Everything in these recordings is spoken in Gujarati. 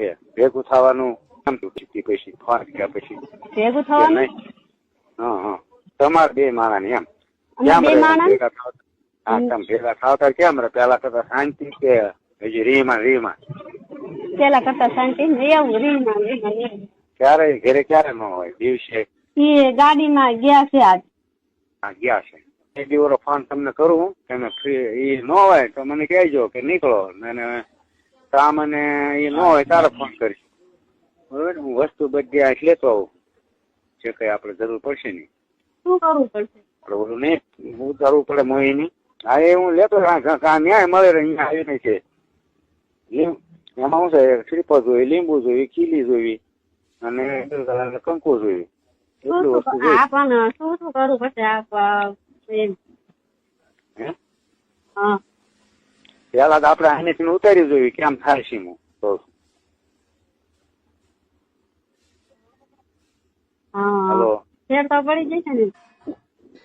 છે. ભેગું થવાનું પછી કર્યા પછી ભેગું થવાનું? હા હા. તમારે બે માણાની એમ. કેમ ભેગા થાવ હા તમે ભેગા થાવ કેમ રે? પેલા કરતા શાંતિ કે હજી રીમાં રીમાં? પેલા કરતા શાંતિ? એવું રીમાં રીમાં ક્યારે ઘરે ક્યારે ન હોય? દિવસે? એ ગાડીમાં ગયા છે આજ. હા ગયા છે. એ દિવસ ફોન તમને કરું તમે ફ્રી એ ન હોય તો મને કહેજો કે નીકળો. અને તા મને એ ન હોય તારે ફોન કરીશ બરોબર? હું વસ્તુ બધી આ લેતો આવું. જે કઈ આપણે જરૂર પડશે નહીં. શું કરવું પડશે? ઓલું નહીં ઉતારવું પડે મોહીની હા એ હું લેતો ન્યાય મળે અહીંયા અહીંયા આવીને છે. એમાં શું છે? શ્રીફળ જોઈ લીંબુ જોઈ ખીલી જોઈ અને કંકુ જોઈ એટલું વસ્તુ જોઈ પણ શું શું કરવું પડશે? આ પ- એમ. હે? હા. પેલા તો આપણે આનેથી ઉતારી જોયું કેમ થાય છે હું હા. હલો. તો પડી જશે ને.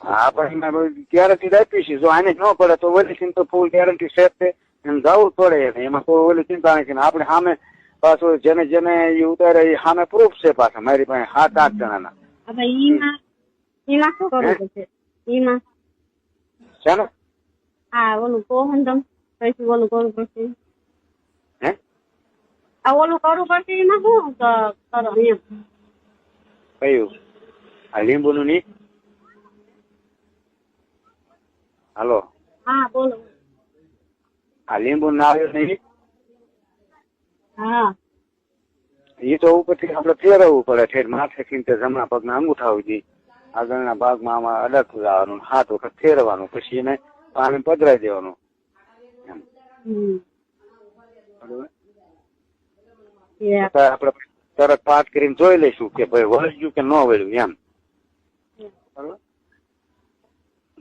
હા પણ એમાં ગેરંટી આપી છે. જો આને ન પડે તો ઓલી ચિંતા તો ફૂલ ગેરંટી સેટ છે એમ જવું પડે એમાં કોઈ ઓલી ચિંતા નથી. આપણે સામે પાછું જેને જેને એ ઉતારે એ સામે પ્રૂફ છે પાછા. મારી પાસે સાત આઠ જણાના. હવે ઈમાં ઈમાં શું કરવું ને પછી ઓલું કરવું પડશે હે આ ઓલું કરવું પડશે એમાં શું કરો એમ કયું આ લીંબુનું નહીં હાલો હા બોલો આ લીંબુ ના આવ્યું નહીં હા એ તો ઉપરથી આપણે ફેરવવું પડે. ઠેર માથે ખીંચે જમણા પગના અંગૂઠા સુધી. આગળના ભાગમાં આમાં અડકતું જવાનું હાથ વખત ફેરવાનું પછી એને પાણી પધરાઈ દેવાનું એમ હમ બરોબર એ અત્યારે આપણે તરત પાઠ કરીને જોઈ લઈશું કે ભાઈ વળ્યું કે ન વળ્યું એમ.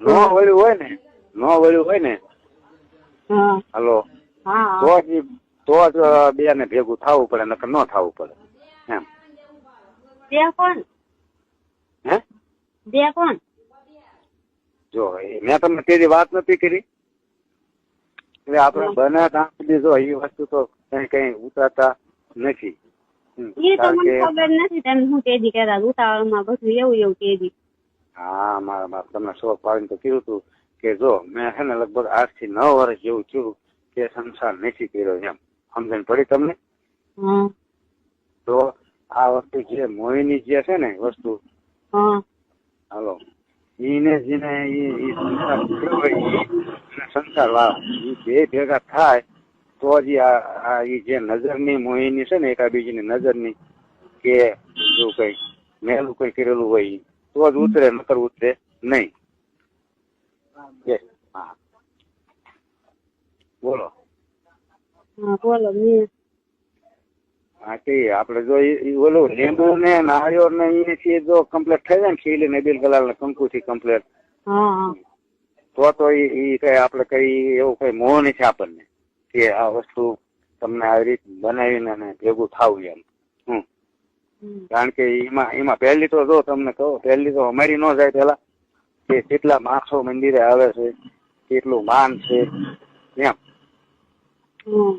ન વળ્યું હોય ને ન વળ્યું હોય ને હલો. તો જ તો જ બે ને ભેગું થવું પડે નકર ન થવું પડે. એમ. બે કોણ? હે? બે કોણ? જો મેં તમને તેની વાત નથી કરી. એટલે આપણે બને ત્યાં સુધી જો એ વસ્તુ તો કઈ કઈ ઉતારતા નથી. એ તો કારણ મને કે ખબર નથી તમે હું તેદી કહેતા ઉતાવળમાં બધું એવું એવું તેદી હા મારા બાપ તમને શોખ પાડીને તો કીધું હતું કે જો મેં છે ને લગભગ આઠથી નવ વર્ષ જેવું થયું કે સંસાર નથી કર્યો એમ. સમજણ પડી તમને? તો આ વસ્તુ જે મોહિની જે છે ને વસ્તુ હાલો ઈને જેને ઈ ઈ સંસાર કર્યો હોય સંસાર વાળા બે ભેગા થાય તો જ આ જે નજરની મોહિની છે ને એકાબીજીની નજરની કે જો કઈ મેલું કઈ કરેલું હોય તો જ ઉતરે નકર ઉતરે નહીં. હા. બોલો. હા બોલો હા તે આપણે જો ઓલું લીંબુ ને નાળિયેર ને એથી જો કમ્પ્લેટ થઈ જાય ને ખીલી ને બિલ કલાલ ને કંકુ થી કમ્પ્લીટ હા. તો તો કઈ આપણે કઈ એવું કઈ મોહ નથી આપણને કે આ વસ્તુ તમને આવી રીત બનાવીને અને ભેગું થવું એમ. હમ. કારણ કે એમાં એમાં પહેલી તો જો તમને કહો પહેલી તો અમારી ન જાય પેલા કે કેટલા માણસો મંદિરે આવે છે કેટલું માન છે એમ.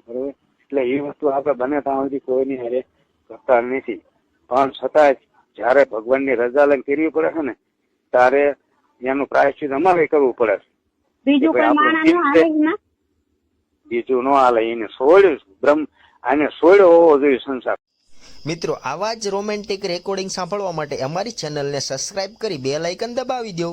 બરોબર? એટલે એ વસ્તુ આપણે બને ત્યાં સુધી કોઈની હારે કરતા નથી. પણ છતાંય જયારે ભગવાનની રજા લઈને કરવી પડે છે ને ત્યારે એનું પ્રાયશ્ચિત અમારે કરવું પડે બીજું કોઈ માણસ નો બીજું ન હાલે એને છોડ્યું બ્રહ્મ આને સોળ્યો હોવો જોઈએ સંસાર. મિત્રો આવા જ રોમેન્ટિક રેકોર્ડિંગ સાંભળવા માટે અમારી ચેનલને સબસ્ક્રાઇબ કરી બે લાઇકન દબાવી દો